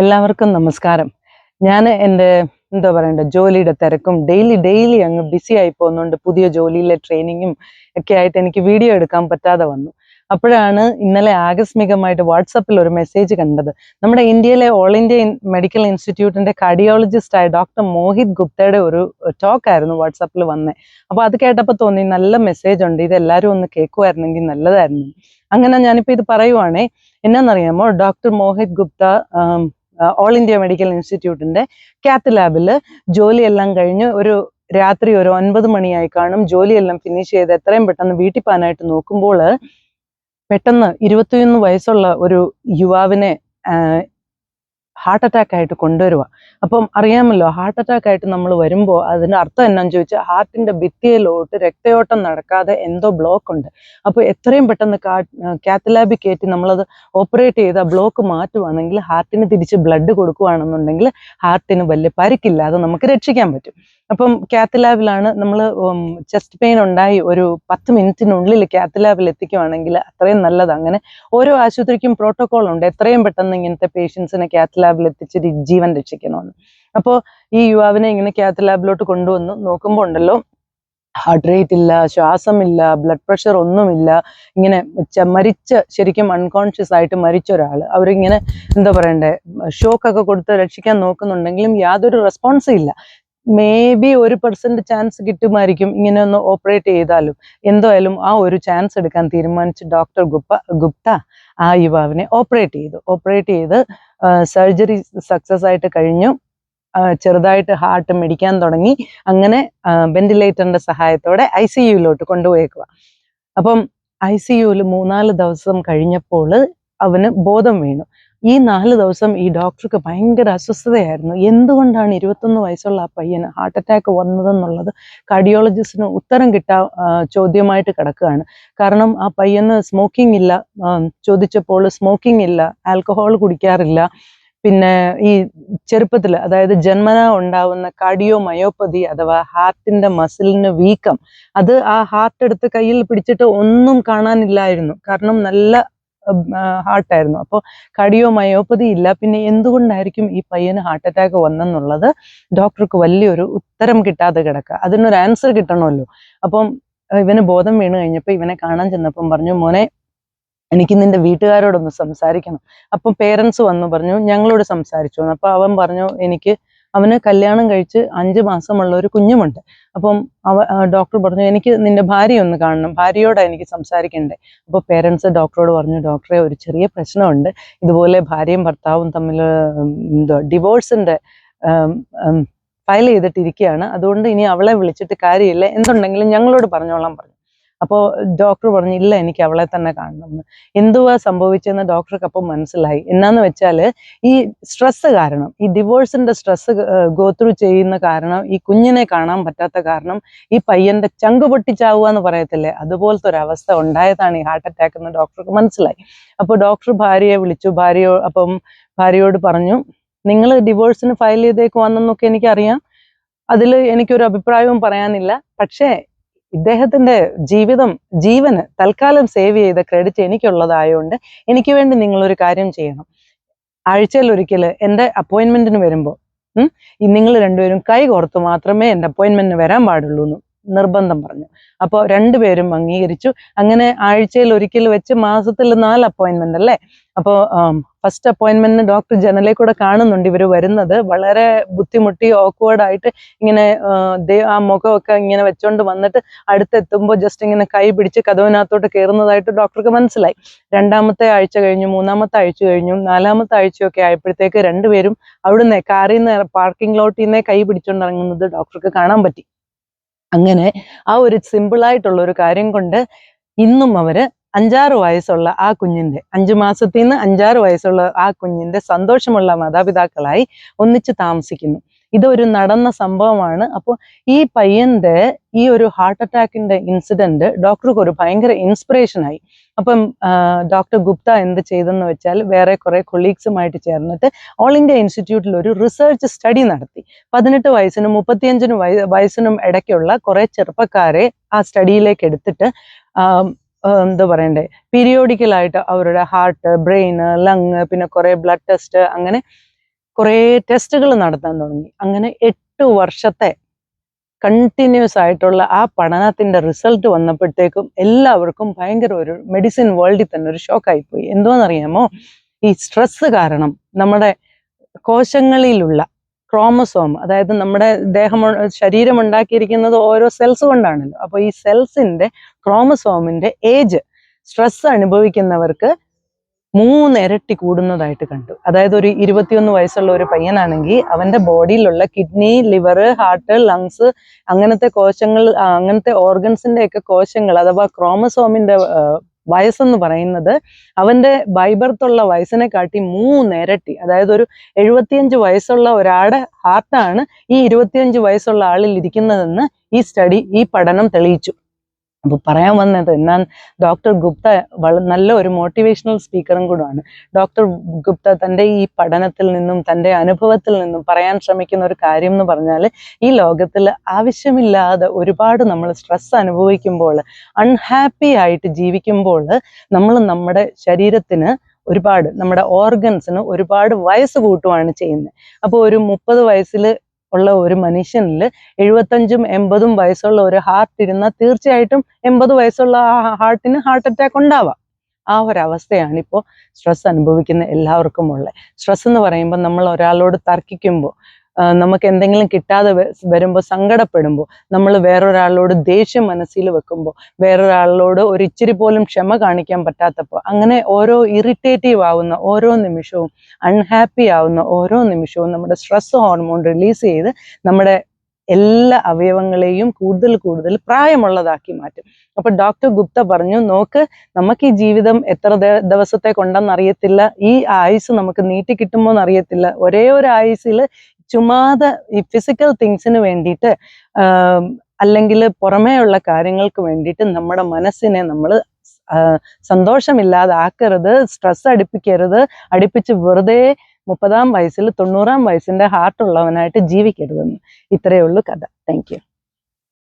എല്ലാവർക്കും നമസ്കാരം. ഞാൻ എന്റെ എന്താ പറയണ്ടേ ജോലിയുടെ തിരക്കും ഡെയിലി ഡെയിലി അങ്ങ് ബിസി ആയി പോകുന്നുണ്ട്. പുതിയ ജോലിയിലെ ട്രെയിനിങ്ങും ഒക്കെ ആയിട്ട് എനിക്ക് വീഡിയോ എടുക്കാൻ പറ്റാതെ വന്നു. അപ്പോഴാണ് ഇന്നലെ ആകസ്മികമായിട്ട് വാട്സപ്പിൽ ഒരു മെസ്സേജ് കണ്ടത്. നമ്മുടെ ഇന്ത്യയിലെ ഓൾ ഇന്ത്യ മെഡിക്കൽ ഇൻസ്റ്റിറ്റ്യൂട്ടിന്റെ കാർഡിയോളജിസ്റ്റ് ആയ ഡോക്ടർ മോഹിത് ഗുപ്തയുടെ ഒരു ടോക്ക് ആയിരുന്നു വാട്സപ്പിൽ വന്നേ. അപ്പൊ അത് കേട്ടപ്പോൾ തോന്നി നല്ല മെസ്സേജ് ഉണ്ട്. ഇത് എല്ലാവരും ഒന്ന് കേൾക്കുമായിരുന്നെങ്കിൽ നല്ലതായിരുന്നു. അങ്ങനെ ഞാനിപ്പോ ഇത് പറയുവാണേ എന്നാന്നറിയാമോ? Doctor Mohit Gupta all India medical ഇൻസ്റ്റിറ്റ്യൂട്ടിന്റെ കാത്ത് ലാബിൽ ജോലിയെല്ലാം കഴിഞ്ഞ് ഒരു രാത്രി ഒരു ഒൻപത് മണിയായി കാണും. ജോലിയെല്ലാം ഫിനിഷ് ചെയ്ത് എത്രയും പെട്ടെന്ന് വീട്ടിൽ പോകാനായിട്ട് നോക്കുമ്പോൾ പെട്ടെന്ന് ഇരുപത്തിയൊന്ന് വയസ്സുള്ള ഒരു യുവാവിനെ ഹാർട്ട് അറ്റാക്ക് ആയിട്ട് കൊണ്ടുവരുക അപ്പം അറിയാമല്ലോ ഹാർട്ട് അറ്റാക്ക് ആയിട്ട് നമ്മൾ വരുമ്പോൾ അതിന്റെ അർത്ഥം എന്നാന്ന് ചോദിച്ചാൽ ഹാർട്ടിന്റെ ഭിത്തിയിലോട്ട് രക്തയോട്ടം നടക്കാതെ എന്തോ ബ്ലോക്ക് ഉണ്ട്. അപ്പോൾ എത്രയും പെട്ടെന്ന് കാത്തലാബി കയറ്റി നമ്മളത് ഓപ്പറേറ്റ് ചെയ്ത് ബ്ലോക്ക് മാറ്റുവാണെങ്കിൽ ഹാർട്ടിന് തിരിച്ച് ബ്ലഡ് കൊടുക്കുകയാണെന്നുണ്ടെങ്കിൽ ഹാർട്ടിന് വലിയ പരിക്കില്ലാതെ നമുക്ക് രക്ഷിക്കാൻ പറ്റും. അപ്പം കാത്തലാബിലാണ് നമ്മൾ ചെസ്റ്റ് പെയിൻ ഉണ്ടായി ഒരു പത്ത് മിനിറ്റിനുള്ളിൽ കാത്തലാബിൽ എത്തിക്കുവാണെങ്കിൽ അത്രയും നല്ലത്. അങ്ങനെ ഓരോ ആശുപത്രിക്കും പ്രോട്ടോകോൾ ഉണ്ട്. എത്രയും പെട്ടെന്ന് ഇങ്ങനത്തെ പേഷ്യൻസിനെ കാത്തലാബിൽ എത്തിച്ച് രി- ജീവൻ രക്ഷിക്കണമെന്ന്. അപ്പോൾ ഈ യുവാവിനെ ഇങ്ങനെ കാത്തലാബിലോട്ട് കൊണ്ടുവന്നു. നോക്കുമ്പോൾ ഉണ്ടല്ലോ ഹാർട്ട് റേറ്റ് ഇല്ല ശ്വാസമില്ല ബ്ലഡ് പ്രഷർ ഒന്നുമില്ല. ഇങ്ങനെ മരിച്ച ശരിക്കും അൺകോൺഷ്യസ് ആയിട്ട് മരിച്ച ഒരാൾ അവരിങ്ങനെ എന്താ പറയണ്ടേ ഷോക്ക് ഒക്കെ കൊടുത്ത് രക്ഷിക്കാൻ നോക്കുന്നുണ്ടെങ്കിലും യാതൊരു റെസ്പോൺസും ഇല്ല. മേ ബി ഒരു പെർസെന്റ് ചാൻസ് കിട്ടുമായിരിക്കും ഇങ്ങനെ ഒന്ന് ഓപ്പറേറ്റ് ചെയ്താലും. എന്തായാലും ആ ഒരു ചാൻസ് എടുക്കാൻ തീരുമാനിച്ച് ഡോക്ടർ ഗുപ്ത ഗുപ്ത ആ യുവാവിനെ ഓപ്പറേറ്റ് ചെയ്തു. ഓപ്പറേറ്റ് ചെയ്ത് സർജറി സക്സസ് ആയിട്ട് കഴിഞ്ഞു. ചെറുതായിട്ട് ഹാർട്ട് മിടിക്കാൻ തുടങ്ങി. അങ്ങനെ വെന്റിലേറ്ററിന്റെ സഹായത്തോടെ ഐ സി യുയിലോട്ട് കൊണ്ടുപോയേക്കുക അപ്പം ഐ സി യുവിൽ മൂന്നാൽ ദിവസം കഴിഞ്ഞപ്പോൾ അവന് ബോധം വീണു. ഈ നാല് ദിവസം ഈ ഡോക്ടർക്ക് ഭയങ്കര അസ്വസ്ഥതയായിരുന്നു. എന്തുകൊണ്ടാണ് ഇരുപത്തൊന്ന് വയസ്സുള്ള ആ പയ്യന് ഹാർട്ട് അറ്റാക്ക് വന്നതെന്നുള്ളത് കാർഡിയോളജിസ്റ്റിന് ഉത്തരം കിട്ടാ ചോദ്യമായിട്ട് കിടക്കുകയാണ്. കാരണം ആ പയ്യന് സ്മോക്കിംഗ് ഇല്ല. ചോദിച്ചപ്പോൾ സ്മോക്കിംഗ് ഇല്ല ആൽക്കഹോൾ കുടിക്കാറില്ല. പിന്നെ ഈ ചെറുപ്പത്തിൽ അതായത് ജന്മന ഉണ്ടാവുന്ന കാർഡിയോ മയോപ്പതി അഥവാ ഹാർട്ടിന്റെ മസിലിന് വീക്കം അത് ആ ഹാർട്ട് എടുത്ത് കയ്യിൽ പിടിച്ചിട്ട് ഒന്നും കാണാനില്ലായിരുന്നു. കാരണം നല്ല ഹാർട്ടായിരുന്നു അപ്പോൾ കാർഡിയോ മയോപ്പതി ഇല്ല. പിന്നെ എന്തുകൊണ്ടായിരിക്കും ഈ പയ്യന് ഹാർട്ട് അറ്റാക്ക് വന്നെന്നുള്ളത്? ഡോക്ടർക്ക് വലിയൊരു ഉത്തരം കിട്ടാതെ കിടക്കുക. അതിനൊരു ആൻസർ കിട്ടണമല്ലോ. അപ്പം ഇവന് ബോധം വീണ് കഴിഞ്ഞപ്പോൾ ഇവനെ കാണാൻ ചെന്നപ്പം പറഞ്ഞു മോനെ എനിക്ക് നിന്റെ വീട്ടുകാരോടൊന്ന് സംസാരിക്കണം. അപ്പം പേരൻസ് വന്നു പറഞ്ഞു ഞങ്ങളോട് സംസാരിച്ചു അപ്പോൾ അവൻ പറഞ്ഞു എനിക്ക് അവന് കല്യാണം കഴിച്ച് അഞ്ച് മാസമുള്ള ഒരു കുഞ്ഞുമുണ്ട്. അപ്പം അവ ഡോക്ടർ പറഞ്ഞു എനിക്ക് നിന്റെ ഭാര്യ ഒന്ന് കാണണം. ഭാര്യയോടാണ് എനിക്ക് സംസാരിക്കണ്ടേ? അപ്പോൾ പേരൻസ് ഡോക്ടറോട് പറഞ്ഞു ഡോക്ടറെ ഒരു ചെറിയ പ്രശ്നമുണ്ട്. ഇതുപോലെ ഭാര്യയും ഭർത്താവും തമ്മിൽ എന്തോ ഡിവോഴ്സിന്റെ ഫയൽ ചെയ്തിട്ടിരിക്കുകയാണ്. അതുകൊണ്ട് ഇനി അവളെ വിളിച്ചിട്ട് കാര്യമില്ല. എന്തുണ്ടെങ്കിലും ഞങ്ങളോട് പറഞ്ഞോളാൻ പറഞ്ഞു. അപ്പോൾ ഡോക്ടർ പറഞ്ഞു ഇല്ല എനിക്ക് അവളെ തന്നെ കാണണം എന്ന് എന്തുവാ സംഭവിച്ചതെന്ന് ഡോക്ടർക്ക് അപ്പം മനസ്സിലായി. എന്നാന്ന് വെച്ചാൽ ഈ സ്ട്രെസ് കാരണം ഈ ഡിവോഴ്സിന്റെ സ്ട്രെസ് ഗോ ത്രൂ ചെയ്യുന്ന കാരണം ഈ കുഞ്ഞിനെ കാണാൻ പറ്റാത്ത കാരണം ഈ പയ്യന്റെ ചങ്ക് പൊട്ടിച്ചാവുക എന്ന് പറയത്തില്ലേ? അതുപോലത്തെ ഒരു അവസ്ഥ ഉണ്ടായതാണ് ഈ ഹാർട്ട് അറ്റാക്ക് എന്ന് ഡോക്ടർക്ക് മനസ്സിലായി. അപ്പോൾ ഡോക്ടർ ഭാര്യയെ വിളിച്ചു. ഭാര്യയോ അപ്പം ഭാര്യയോട് പറഞ്ഞു നിങ്ങൾ ഡിവോഴ്സിന് ഫയൽ ചെയ്തേക്ക് ചെയ്തേക്കുവാന്നെന്നൊക്കെ എനിക്കറിയാം. അതിൽ എനിക്കൊരു അഭിപ്രായവും പറയാനില്ല. പക്ഷേ ഇദ്ദേഹത്തിന്റെ ജീവിതം ജീവന് തൽക്കാലം സേവ് ചെയ്ത ക്രെഡിറ്റ് എനിക്കുള്ളതായതുകൊണ്ട് എനിക്ക് വേണ്ടി നിങ്ങളൊരു കാര്യം ചെയ്യണം. ആഴ്ചയിൽ ഒരിക്കൽ എന്റെ അപ്പോയിൻമെന്റിന് വരുമ്പോൾ നിങ്ങൾ രണ്ടുപേരും കൈ കോർത്ത് മാത്രമേ എന്റെ അപ്പോയിൻമെന്റിന് വരാൻ പാടുള്ളൂ നിർബന്ധം പറഞ്ഞു. അപ്പോൾ രണ്ടുപേരും അംഗീകരിച്ചു. അങ്ങനെ ആഴ്ചയിൽ ഒരിക്കൽ വെച്ച് മാസത്തിൽ നാല് അപ്പോയിന്റ്മെന്റ് അല്ലേ? അപ്പോൾ ഫസ്റ്റ് അപ്പോയിന്റ്മെന്റ് ഡോക്ടർ ജനലെ കൂടെ കാണുന്നുണ്ട് ഇവർ വരുന്നത്. വളരെ ബുദ്ധിമുട്ടി ഓക്വേർഡായിട്ട് ഇങ്ങനെ ആ, മുഖമൊക്കെ ഇങ്ങനെ വെച്ചോണ്ട് വന്നിട്ട് അടുത്തെത്തുമ്പോൾ ജസ്റ്റ് ഇങ്ങനെ കൈ പിടിച്ച് കഥവിനകത്തോട്ട് കയറുന്നതായിട്ട് ഡോക്ടർക്ക് മനസ്സിലായി. രണ്ടാമത്തെ ആഴ്ച കഴിഞ്ഞു മൂന്നാമത്തെ ആഴ്ച കഴിഞ്ഞു നാലാമത്തെ ആഴ്ചയൊക്കെ ആയപ്പോഴത്തേക്ക് രണ്ടുപേരും അവിടുന്ന് കാറിൽ നിന്ന് പാർക്കിംഗ് ലോട്ടിൽ നിന്നേ കൈ പിടിച്ചോണ്ട് ഇറങ്ങുന്നത് ഡോക്ടർക്ക് കാണാൻ പറ്റി. അങ്ങനെ ആ ഒരു സിമ്പിൾ ആയിട്ടുള്ള ഒരു കാര്യം കൊണ്ട് ഇന്നും അവർ അഞ്ചാറ് വയസ്സുള്ള ആ കുഞ്ഞിന്റെ അഞ്ചു മാസത്തിൽ നിന്ന് അഞ്ചാറ് വയസ്സുള്ള ആ കുഞ്ഞിന്റെ സന്തോഷമുള്ള മാതാപിതാക്കളായി ഒന്നിച്ച് താമസിക്കുന്നു. ഇതൊരു നടന്ന സംഭവമാണ്. അപ്പോൾ ഈ പയ്യന്റെ ഈ ഒരു ഹാർട്ട് അറ്റാക്കിന്റെ ഇൻസിഡന്റ് ഡോക്ടർക്ക് ഒരു ഭയങ്കര ഇൻസ്പിറേഷൻ ആയി. അപ്പം ഡോക്ടർ ഗുപ്ത എന്ത് ചെയ്തെന്ന് വെച്ചാൽ വേറെ കുറെ കൊളീഗ്സുമായിട്ട് ചേർന്നിട്ട് ഓൾ ഇന്ത്യ ഇൻസ്റ്റിറ്റ്യൂട്ടിൽ ഒരു റിസർച്ച് സ്റ്റഡി നടത്തി. പതിനെട്ട് വയസ്സിനും മുപ്പത്തിയഞ്ചിനും വയ വയസ്സിനും ഇടയ്ക്കുള്ള കുറെ ചെറുപ്പക്കാരെ ആ സ്റ്റഡിയിലേക്ക് എടുത്തിട്ട് എന്താ പറയണ്ടേ പീരിയോഡിക്കലായിട്ട് അവരുടെ ഹാർട്ട് ബ്രെയിന് ലങ് പിന്നെ കുറെ ബ്ലഡ് ടെസ്റ്റ് അങ്ങനെ കുറേ ടെസ്റ്റുകൾ നടത്താൻ തുടങ്ങി. അങ്ങനെ എട്ട് വർഷത്തെ കണ്ടിന്യൂസ് ആയിട്ടുള്ള ആ പഠനത്തിന്റെ റിസൾട്ട് വന്നപ്പോഴത്തേക്കും എല്ലാവർക്കും ഭയങ്കര ഒരു മെഡിസിൻ വേൾഡിൽ തന്നെ ഒരു ഷോക്കായിപ്പോയി എന്തോന്നറിയാമോ? ഈ സ്ട്രെസ് കാരണം നമ്മുടെ കോശങ്ങളിലുള്ള ക്രോമസോം അതായത് നമ്മുടെ ദേഹം ശരീരം ഉണ്ടാക്കിയിരിക്കുന്നത് ഓരോ സെൽസ് കൊണ്ടാണല്ലോ. അപ്പോൾ ഈ സെൽസിന്റെ ക്രോമസോമിന്റെ ഏജ് സ്ട്രെസ് അനുഭവിക്കുന്നവർക്ക് മൂന്നിരട്ടി കൂടുന്നതായിട്ട് കണ്ടു. അതായത് ഒരു ഇരുപത്തിയൊന്ന് വയസ്സുള്ള ഒരു പയ്യനാണെങ്കിൽ അവന്റെ ബോഡിയിലുള്ള കിഡ്നി ലിവർ ഹാർട്ട് ലങ്സ് അങ്ങനത്തെ കോശങ്ങൾ അങ്ങനത്തെ ഓർഗൻസിന്റെ ഒക്കെ കോശങ്ങൾ അഥവാ ക്രോമസോമിന്റെ വയസ്സെന്ന് പറയുന്നത് അവന്റെ ബൈബർത്തുള്ള വയസ്സിനെ കാട്ടി മൂന്നിരട്ടി. അതായത് ഒരു എഴുപത്തിയഞ്ച് വയസ്സുള്ള ഒരാളുടെ ഹാർട്ടാണ് ഈ ഇരുപത്തിയഞ്ച് വയസ്സുള്ള ആളിൽ ഇരിക്കുന്നതെന്ന് ഈ സ്റ്റഡി ഈ പഠനം തെളിയിച്ചു. അപ്പൊ പറയാൻ വന്നത് ഞാൻ ഡോക്ടർ ഗുപ്ത വള നല്ല ഒരു മോട്ടിവേഷണൽ സ്പീക്കറും കൂടാണ് ഡോക്ടർ ഗുപ്ത തന്റെ ഈ പഠനത്തിൽ നിന്നും തന്റെ അനുഭവത്തിൽ നിന്നും പറയാൻ ശ്രമിക്കുന്ന ഒരു കാര്യം എന്ന് പറഞ്ഞാൽ ഈ ലോകത്തിൽ ആവശ്യമില്ലാതെ ഒരുപാട് നമ്മൾ സ്ട്രെസ് അനുഭവിക്കുമ്പോൾ അൺഹാപ്പി ആയിട്ട് ജീവിക്കുമ്പോൾ നമ്മൾ നമ്മുടെ ശരീരത്തിന് ഒരുപാട് നമ്മുടെ ഓർഗൻസിന് ഒരുപാട് വയസ്സ് കൂട്ടുവാണ് ചെയ്യുന്നത്. അപ്പോൾ ഒരു മുപ്പത് വയസ്സിൽ ഉള്ള ഒരു മനുഷ്യനിൽ എഴുപത്തഞ്ചും എൺപതും വയസ്സുള്ള ഒരു ഹാർട്ട് ഇരുന്നാൽ തീർച്ചയായിട്ടും എൺപത് വയസ്സുള്ള ആ ഹാർട്ടിന് ഹാർട്ട് അറ്റാക്ക് ഉണ്ടാവാം. ആ ഒരവസ്ഥയാണ് ഇപ്പോൾ സ്ട്രെസ് അനുഭവിക്കുന്ന എല്ലാവർക്കും ഉള്ളത് സ്ട്രെസ് എന്ന് പറയുമ്പോൾ നമ്മൾ ഒരാളോട് തർക്കിക്കുമ്പോൾ നമുക്ക് എന്തെങ്കിലും കിട്ടാതെ വരുമ്പോൾ സങ്കടപ്പെടുമ്പോൾ നമ്മൾ വേറൊരാളോട് ദേഷ്യം മനസ്സിൽ വെക്കുമ്പോൾ വേറൊരാളോട് ഒരു ഇച്ചിരി പോലും ക്ഷമ കാണിക്കാൻ പറ്റാത്തപ്പോൾ അങ്ങനെ ഓരോ ഇറിറ്റേറ്റീവ് ആവുന്ന ഓരോ നിമിഷവും അൺഹാപ്പി ആവുന്ന ഓരോ നിമിഷവും നമ്മുടെ സ്ട്രെസ് ഹോർമോൺ റിലീസ് ചെയ്ത് നമ്മുടെ എല്ലാ അവയവങ്ങളെയും കൂടുതൽ കൂടുതൽ പ്രായമുള്ളതാക്കി മാറ്റും. അപ്പൊ ഡോക്ടർ ഗുപ്ത പറഞ്ഞു നോക്ക് നമുക്ക് ഈ ജീവിതം എത്ര ദിവസത്തെ കൊണ്ടെന്നറിയത്തില്ല. ഈ ആയുസ് നമുക്ക് നീട്ടി കിട്ടുമോ എന്നറിയത്തില്ല ഒരേ ഒരു ആയുസിൽ ചുമ്മാതെ ഈ ഫിസിക്കൽ തിങ്സിന് വേണ്ടിയിട്ട് അല്ലെങ്കിൽ പുറമേയുള്ള കാര്യങ്ങൾക്ക് വേണ്ടിയിട്ട് നമ്മുടെ മനസ്സിനെ നമ്മൾ സന്തോഷമില്ലാതെ ആക്കരുത് സ്ട്രെസ് അടുപ്പിക്കരുത് അടുപ്പിച്ച് വെറുതെ മുപ്പതാം വയസ്സിൽ തൊണ്ണൂറാം വയസ്സിന്റെ ഹാർട്ട് ഉള്ളവനായിട്ട് ജീവിക്കരുതെന്ന്. ഇത്രയേ ഉള്ളൂ കഥ. താങ്ക്